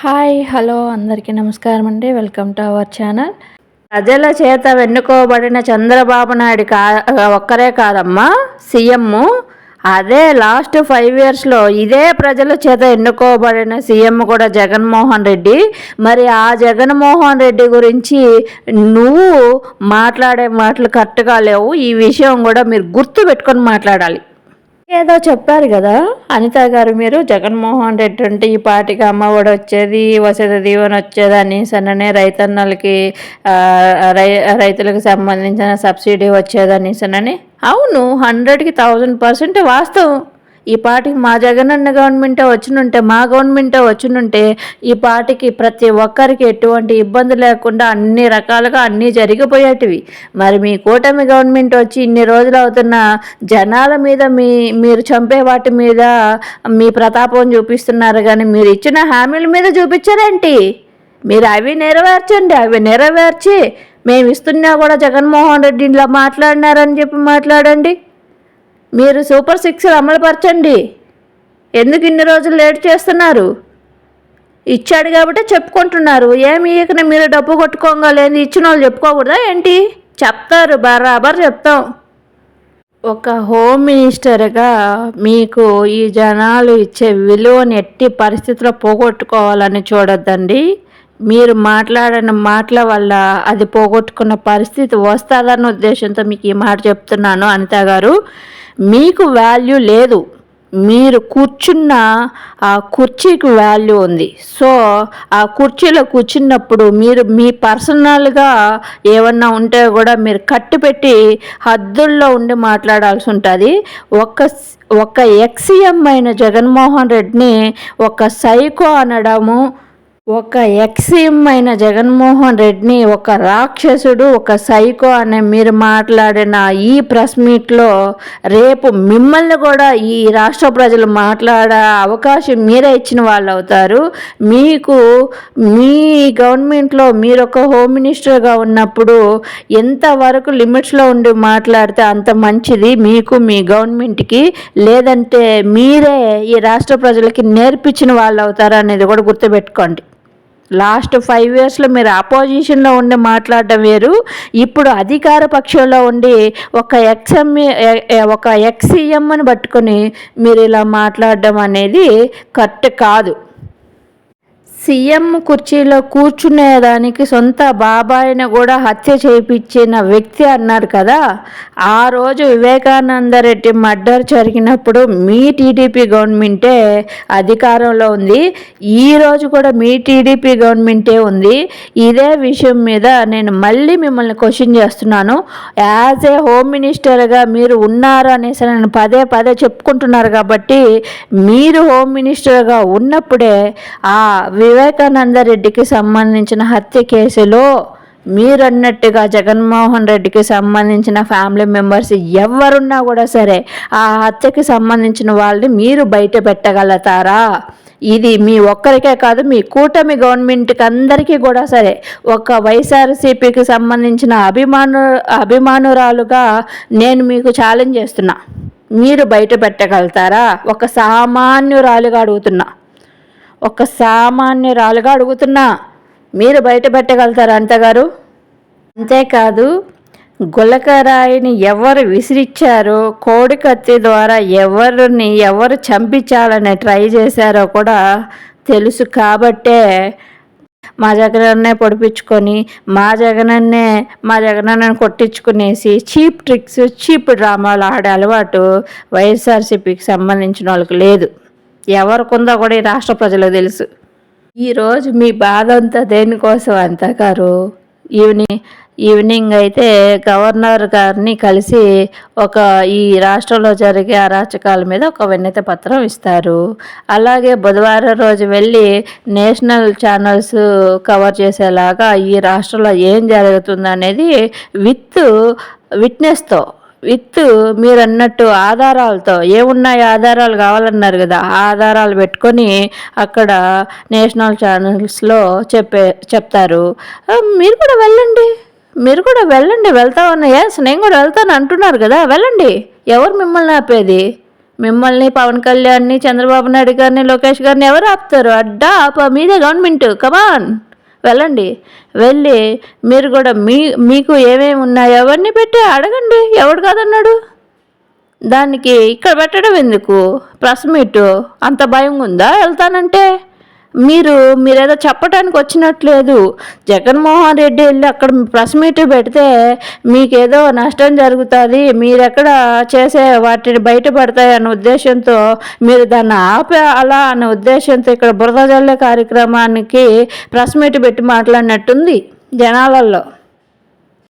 Hi hello అందరికీ నమస్కారం అండి. Welcome to our channel. ప్రజల చేత వెన్నుకోబడిన చంద్రబాబు నాయుడు కా ఒక్కరే కాదమ్మా సీఎం. అదే లాస్ట్ ఫైవ్ ఇయర్స్లో ఇదే ప్రజల చేత ఎన్నుకోబడిన సీఎం కూడా జగన్మోహన్ రెడ్డి. మరి ఆ జగన్మోహన్ రెడ్డి గురించి నువ్వు మాట్లాడే మాటలు కరెక్ట్గా లేవు. ఈ విషయం కూడా మీరు గుర్తు పెట్టుకొని మాట్లాడాలి. ఏదో చెప్పారు కదా అనిత గారు మీరు జగన్మోహన్ రెడ్డి అంటే ఈ పార్టీకి అమ్మఒడి వచ్చేది వసతి దీవెన వచ్చేది అనేసి అననే రైతన్నలకి రై రైతులకు సంబంధించిన సబ్సిడీ వచ్చేది అనేసి అవును హండ్రెడ్కి థౌజండ్ పర్సెంట్ వాస్తవం. ఈ పాటికి మా జగనన్న గవర్నమెంటే వచ్చినుంటే మా గవర్నమెంటే వచ్చినుంటే ఈ పాటికి ప్రతి ఒక్కరికి ఎటువంటి ఇబ్బంది లేకుండా అన్ని రకాలుగా అన్నీ జరిగిపోయేటివి. మరి మీ కూటమి గవర్నమెంట్ వచ్చి ఇన్ని రోజులు అవుతున్న జనాల మీద మీ మీరు చంపే వాటి మీద మీ ప్రతాపం చూపిస్తున్నారు కానీ మీరు ఇచ్చిన హామీల మీద చూపించారేంటి? మీరు అవి నెరవేర్చండి అవి నెరవేర్చి మేము ఇస్తున్నా కూడా జగన్మోహన్ రెడ్డి ఇలా మాట్లాడినారని చెప్పి మాట్లాడండి. మీరు సూపర్ సిక్స్ అమలుపరచండి. ఎందుకు ఇన్ని రోజులు లేట్ చేస్తున్నారు? ఇచ్చాడు కాబట్టి చెప్పుకుంటున్నారు. ఏమి ఇకన మీరు డబ్బు కొట్టుకోగలేదు ఇచ్చిన వాళ్ళు చెప్పుకోకూడదా ఏంటి? చెప్తారు బరాబర్ చెప్తాం. ఒక హోమ్ మినిస్టర్గా మీకు ఈ జనాలు ఇచ్చే విలువని ఎట్టి పరిస్థితిలో పోగొట్టుకోవాలని చూడొద్దండి. మీరు మాట్లాడిన మాటల వల్ల అది పోగొట్టుకున్న పరిస్థితి వస్తుందన్న ఉద్దేశంతో మీకు ఈ మాట చెప్తున్నాను అనిత గారు. మీకు వాల్యూ లేదు. మీరు కూర్చున్న ఆ కుర్చీకి వాల్యూ ఉంది. సో ఆ కుర్చీలో కూర్చున్నప్పుడు మీరు మీ పర్సనల్గా ఏమన్నా ఉంటే కూడా మీరు కట్టుపెట్టి హద్దుల్లో ఉండి మాట్లాడాల్సి ఉంటుంది. ఒక ఒక ఎక్సీఎం అయిన జగన్మోహన్ రెడ్డిని ఒక సైకో అనడము ఒక ఎక్సీఎం అయిన జగన్మోహన్ రెడ్డిని ఒక రాక్షసుడు ఒక సైకో అనే మీరు మాట్లాడిన ఈ ప్రెస్ మీట్లో రేపు మిమ్మల్ని కూడా ఈ రాష్ట్ర ప్రజలు మాట్లాడే అవకాశం మీరే ఇచ్చిన వాళ్ళు అవుతారు మీకు మీ గవర్నమెంట్లో మీరు ఒక హోమ్ మినిస్టర్గా ఉన్నప్పుడు ఎంతవరకు లిమిట్స్లో ఉండి మాట్లాడితే అంత మంచిది మీకు మీ గవర్నమెంట్కి? లేదంటే మీరే ఈ రాష్ట్ర ప్రజలకి నేర్పించిన వాళ్ళు అవుతారు అనేది కూడా గుర్తుపెట్టుకోండి. లాస్ట్ ఫైవ్ ఇయర్స్లో మీరు అపోజిషన్లో ఉండి మాట్లాడడం వేరు. ఇప్పుడు అధికార పక్షంలో ఉండి ఒక ఎక్స్ఎం ఒక ఎక్స్ఈఎంని పట్టుకొని మీరు ఇలా మాట్లాడడం అనేది కరెక్ట్ కాదు. సీఎం కుర్చీలో కూర్చునేదానికి సొంత బాబాయిని కూడా హత్య చేయించిన వ్యక్తి అన్నారు కదా. ఆ రోజు వివేకానంద రెడ్డి మర్డర్ జరిగినప్పుడు మీ టీడీపీ గవర్నమెంటే అధికారంలో ఉంది. ఈ రోజు కూడా మీ టీడీపీ గవర్నమెంటే ఉంది. ఇదే విషయం మీద నేను మళ్ళీ మిమ్మల్ని క్వశ్చన్ చేస్తున్నాను. యాజ్ ఏ హోమ్ మినిస్టర్గా మీరు ఉన్నారు అనేసి నేను పదే పదే చెప్పుకుంటున్నారు కాబట్టి మీరు హోమ్ మినిస్టర్గా ఉన్నప్పుడే ఆ వివేకానంద రెడ్డికి సంబంధించిన హత్య కేసులో మీరన్నట్టుగా జగన్మోహన్ రెడ్డికి సంబంధించిన ఫ్యామిలీ మెంబర్స్ ఎవరున్నా కూడా సరే ఆ హత్యకి సంబంధించిన వాళ్ళని మీరు బయట పెట్టగలుగుతారా? ఇది మీ ఒక్కరికే కాదు మీ కూటమి గవర్నమెంట్కి అందరికీ కూడా సరే ఒక వైఎస్ఆర్సీపీకి సంబంధించిన అభిమాను అభిమానురాలుగా నేను మీకు ఛాలెంజ్ చేస్తున్నా. మీరు బయట పెట్టగలుగుతారా? ఒక సామాన్యురాలుగా అడుగుతున్నా. ఒక సామాన్యురాలుగా అడుగుతున్నా మీరు బయట పెట్టగలుగుతారు అంతగారు? అంతేకాదు గులకరాయిని ఎవరు విసిరిచ్చారో కోడి కత్తి ద్వారా ఎవరిని ఎవరు చంపించాలని ట్రై చేశారో కూడా తెలుసు కాబట్టే మా జగనన్నే పొడిపించుకొని మా జగనన్నే మా జగనన్నని కొట్టించుకునేసి చీప్ ట్రిక్స్ చీప్ డ్రామాలు ఆడే అలవాటు వైఎస్ఆర్సీపీకి సంబంధించిన వాళ్ళకి లేదు. ఎవరికుందో కూడా ఈ రాష్ట్ర ప్రజలకు తెలుసు. ఈరోజు మీ బాధ అంతా దేనికోసం అంతా గారు ఈవినింగ్ ఈవినింగ్ అయితే గవర్నర్ గారిని కలిసి ఒక ఈ రాష్ట్రంలో జరిగే అరాచకాల మీద ఒక విన్నత పత్రం ఇస్తారు. అలాగే బుధవారం రోజు వెళ్ళి నేషనల్ ఛానల్స్ కవర్ చేసేలాగా ఈ రాష్ట్రంలో ఏం జరుగుతుంది అనేది విత్ విట్నెస్తో విత్ మీరు అన్నట్టు ఆధారాలతో ఏమున్నాయి ఆధారాలు కావాలన్నారు కదా ఆధారాలు పెట్టుకొని అక్కడ నేషనల్ ఛానల్స్లో చెప్పే చెప్తారు. మీరు కూడా వెళ్ళండి. మీరు కూడా వెళ్ళండి వెళ్తా ఉన్నాయా నేను కూడా వెళ్తాను అంటున్నారు కదా వెళ్ళండి. ఎవరు మిమ్మల్ని ఆపేది? మిమ్మల్ని పవన్ కళ్యాణ్ని చంద్రబాబు నాయుడు గారిని లోకేష్ గారిని ఎవరు ఆపుతారు? అడ్డా ఆప మీదే గవర్నమెంట్ కమాన్ వెళ్ళండి. వెళ్ళి మీరు కూడా మీ మీకు ఏమేమి ఉన్నాయో అవన్నీ పెట్టి అడగండి. ఎవడు కాదన్నాడు? దానికి ఇక్కడ పెట్టడం ఎందుకు? ప్రెస్ మీట్ అంత భయం ఉందా వెళ్తానంటే? మీరు మీరేదో చెప్పడానికి వచ్చినట్లేదు. జగన్మోహన్ రెడ్డి వెళ్ళి అక్కడ ప్రెస్ మీట్ పెడితే మీకేదో నష్టం జరుగుతుంది మీరెక్కడ చేసే వాటిని బయటపడతాయి అనే ఉద్దేశంతో మీరు దాన్ని ఆపే అలా అనే ఉద్దేశంతో ఇక్కడ బురద జల్లే కార్యక్రమానికి ప్రెస్ మీట్ పెట్టి మాట్లాడినట్టుంది జనాలలో